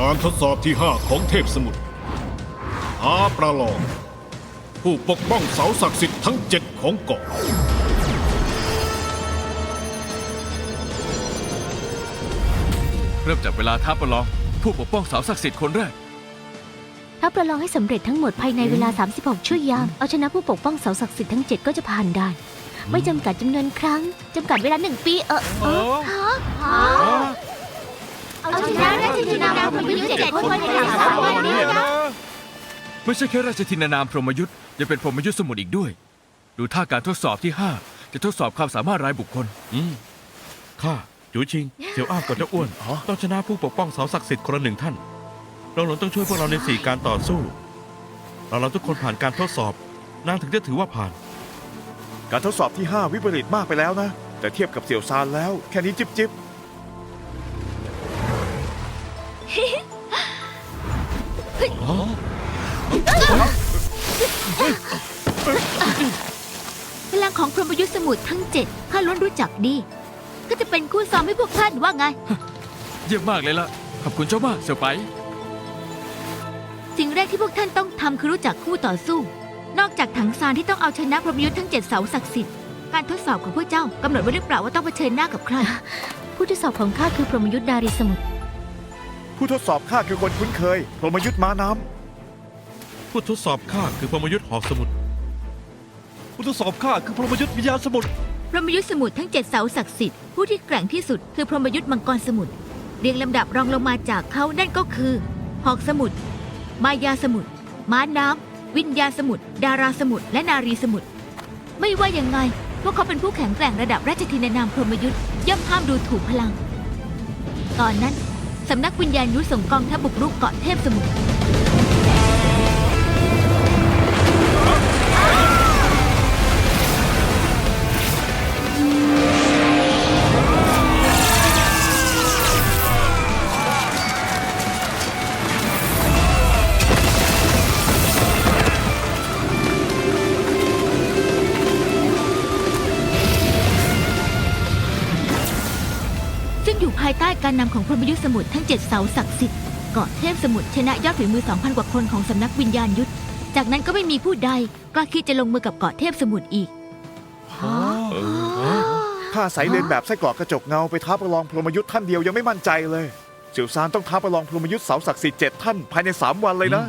การทดสอบที่ 5 ของเทพสมุทรท้าประลอง ผู้ปกป้องเสาศักดิ์สิทธิ์ทั้งเจ็ดของเกาะเริ่มจากเวลาท้าประลอง ผู้ปกป้องสาวศักดิ์สิทธิ์คนแรก ถ้าประลองให้สำเร็จทั้งหมดภายในเวลา 36 ชั่วยาม เอาชนะผู้ปกป้องเสาศักดิ์สิทธิ์ทั้ง 7 ก็จะผ่านได้ ไม่จำกัดจำนวนครั้งจำกัดเวลาหนึ่งปีเออเออฮะฮะ เอาชนะราชธินานามพยุทธ์เจ็ดคนภายในหลังสามวันนี้นะไม่ใช่แค่ราชทินานามพรหมยุทธ์ยังเป็นพรหมยุทธ์สมุทรอีกด้วย ดูท่าการทดสอบที่5จะทดสอบความสามารถรายบุคคล อืมข้าจูชิงเสี่ยวอ้าวกับเจ้าอ้วนต้องชนะผู้ปกป้องเสาศักดิ์สิทธิ์คนละหนึ่งท่านเราหลนต้องช่วยพวกเราในสี่การต่อสู้ เราเราทุกคนผ่านการทดสอบ นางถึงจะถือว่าผ่าน การทดสอบที่ 5 วิปริตมากไปแล้วนะ แต่เทียบกับเสี่ยวซานแล้ว แค่นี้จิบจิบ พลังของพรหมยุทธ์สมุทรทั้งเจ็ดข้าล้วนรู้จักดี ก็จะเป็นคู่ซ้อมให้พวกท่านว่าไง เยี่ยมมากเลยล่ะ ขอบคุณเจ้ามากเสี่ยวไป สิ่งแรกที่พวกท่านต้องทำคือรู้จักคู่ต่อสู้ นอกจากถังซานที่ต้องเอาชนะพรหมยุทธ์ทั้งเจ็ดเสาศักดิ์สิทธิ์การทดสอบของพวกเจ้ากำหนดไว้หรือเปล่าว่าต้องเผชิญหน้ากับใคร ผู้ทดสอบของข้าคือพรหมยุทธ์ดารีสมุทร ผู้ทดสอบข้าคือคนคุ้นเคยพรหมยุทธ์ม้าน้ผู้ทดสอบข้าคือพรหมยุทธ์หอกสมุทรผู้ทดสอบข้าคือพรหมยุทธ์วิญญาณสมุทรพรหมยุทธ์สมุทรทั้งเจ็ดเสาศักดิ์สิทธิ์ผู้ที่แกร่งที่สุดคือพรหมยุทธ์มังกรสมุทรเรียงลำดับรองลงมาจากเขานั่นก็คือหอกสมุทรมายาสมุทรม้าน้ำวิญญาณสมุทรดาราสมุทรและนารีสมุทรไม่ว่ายังไง พวกเขาเป็นผู้แข็งแกร่งระดับราชธินานามพรหมยุทธ์ย่อมห้ามดูถูกพลัง ตอนนั้น สำนักวิญญาณยุทธส่งกองทัพบุกรุกเกาะเทพสมุทร อยู่ภายใต้การนำของพรหมยุทธสมุทรทั้งเจ็ดเสาศักดิ์สิทธิ์เกาะเทพสมุทรชนะยอดฝีมือ 2,000 กว่าคนของสำนักวิญญาณยุทธ จากนั้นก็ไม่มีผู้ใดกล้าคิดจะลงมือกับเกาะเทพสมุทรอีก ข้าใส่เลนแบบไส้กรอกกระจกเงาไปท้าประลองพรหมยุทธ์ท่านเดียวยังไม่มั่นใจเลยเสี่ยวซานต้องท้าประลองพรหมยุทธ์เสาศักดิ์สิทธิ์เจ็ดท่านภายใน3วันเลยนะ